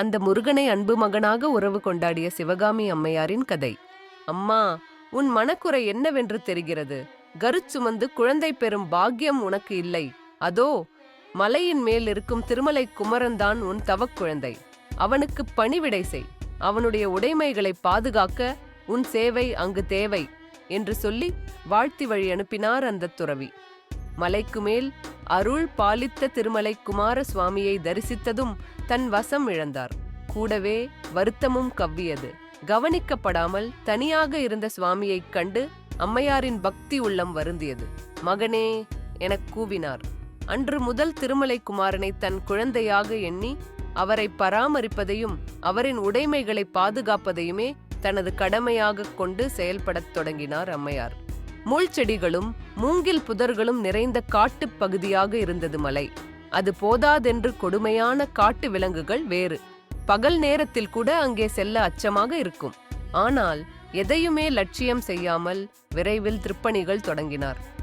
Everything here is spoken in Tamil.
அந்த முருகனை அன்பு மகனாக உறவு கொண்டாடிய சிவகாமி அம்மையாரின் கதை. அம்மா உன் மனக்குறை என்னவென்று தெரிகிறது? கருச்சுமந்து குழந்தை பெறும் பாக்கியம் உனக்கு இல்லை. அதோ மலையின் மேல் இருக்கும் திருமலை குமரன்தான் உன் தவக்குழந்தை அவனுக்கு பணிவிடை செய். அவனுடைய உடைமைகளை பாதுகாக்க உன் சேவை அங்கு தேவை என்று சொல்லி வாழ்த்தி வழி அனுப்பினார் அந்த துறவி. மலைக்கு மேல் அருள் பாலித்த திருமலை குமார சுவாமியை தரிசித்ததும் தன் வசம் இழந்தார். கூடவே வருத்தமும் கவ்வியது. கவனிக்கப்படாமல் தனியாக இருந்த சுவாமியைக் கண்டு அம்மையாரின் பக்தி உள்ளம் வருந்தியது. மகனே எனக் கூவினார். அன்று முதல் திருமலை குமாரனை தன் குழந்தையாக எண்ணி அவரை பராமரிப்பதையும் அவரின் உடைமைகளை பாதுகாப்பதையுமே தனது கடமையாகக் கொண்டு செயல்படத் தொடங்கினார் அம்மையார். முள் செடிகளும் மூங்கில் புதர்களும் நிறைந்த காட்டுப் பகுதியாக இருந்தது மலை. அது போதாதென்று கொடுமையான காட்டு விலங்குகள் வேறு. பகல் நேரத்தில் கூட அங்கே செல்ல அச்சமாக இருக்கும். ஆனால் எதையுமே லட்சியம் செய்யாமல் விரைவில் திருப்பணிகள் தொடங்கினார்.